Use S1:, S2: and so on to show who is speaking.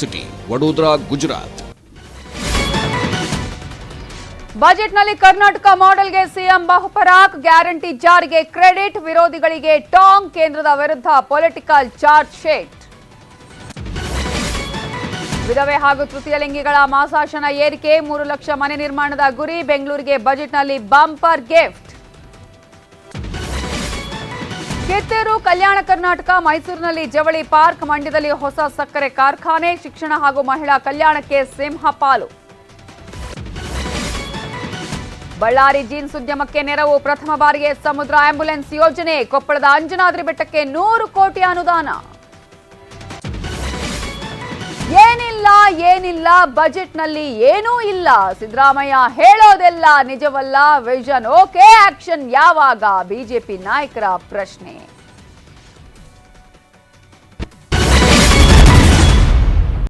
S1: City Vadodara Gujarat
S2: ಬಜೆಟ್ನಲ್ಲಿ ಕರ್ನಾಟಕ ಮಾಡೆಲ್ಗೆ CM ಬಹುಪರಾಕ್ ಗ್ಯಾರಂಟಿ ಜಾರಿಗೆ ಕ್ರೆಡಿಟ್ ವಿರೋಧಿಗಳಿಗೆ ಟಾಂಗ್ ಕೇಂದ್ರದ ವಿರುದ್ಧ ಪೊಲಿಟಿಕಲ್ ಚಾರ್ಜ್ ಶೀಟ್. ವಿಧವೆ ಹಾಗೂ ತೃತೀಯ ಲಿಂಗಿಗಳ ಮಾಸಾಶನ ಏರಿಕೆ, ಮೂರು ಲಕ್ಷ ಮನೆ ನಿರ್ಮಾಣದ ಗುರಿ, ಬೆಂಗಳೂರಿಗೆ ಬಜೆಟ್ನಲ್ಲಿ ಬಂಪರ್ ಗಿಫ್ಟ್. ಕಿತ್ತೂರು ಕಲ್ಯಾಣ ಕರ್ನಾಟಕ ಮೈಸೂರಿನಲ್ಲಿ ಜವಳಿ ಪಾರ್ಕ್ ಮಂಡ್ಯದಲ್ಲಿ ಹೊಸ ಸಕ್ಕರೆ ಕಾರ್ಖಾನೆ, ಶಿಕ್ಷಣ ಹಾಗೂ ಮಹಿಳಾ ಕಲ್ಯಾಣಕ್ಕೆ ಸಿಂಹ ಪಾಲು. ಬಳ್ಳಾರಿ ಜೀನ್ಸ್ ಉದ್ಯಮಕ್ಕೆ ನೆರವು ಪ್ರಥಮ ಬಾರಿಗೆ ಸಮುದ್ರ ಆಂಬ್ಯುಲೆನ್ಸ್ ಯೋಜನೆ ಕೊಪ್ಪಳದ ಅಂಜನಾದ್ರಿ ಬೆಟ್ಟಕ್ಕೆ ನೂರು ಕೋಟಿ ಅನುದಾನ. ಏನಿಲ್ಲ ಬಜೆಟ್ನಲ್ಲಿ ಏನೂ ಇಲ್ಲ. ಸಿದ್ದರಾಮಯ್ಯ ಹೇಳೋದೆಲ್ಲ ನಿಜವಲ್ಲ ವಿಷನ್ ಓಕೆ ಆಕ್ಷನ್ ಯಾವಾಗ? ಬಿಜೆಪಿ ನಾಯಕರ ಪ್ರಶ್ನೆ.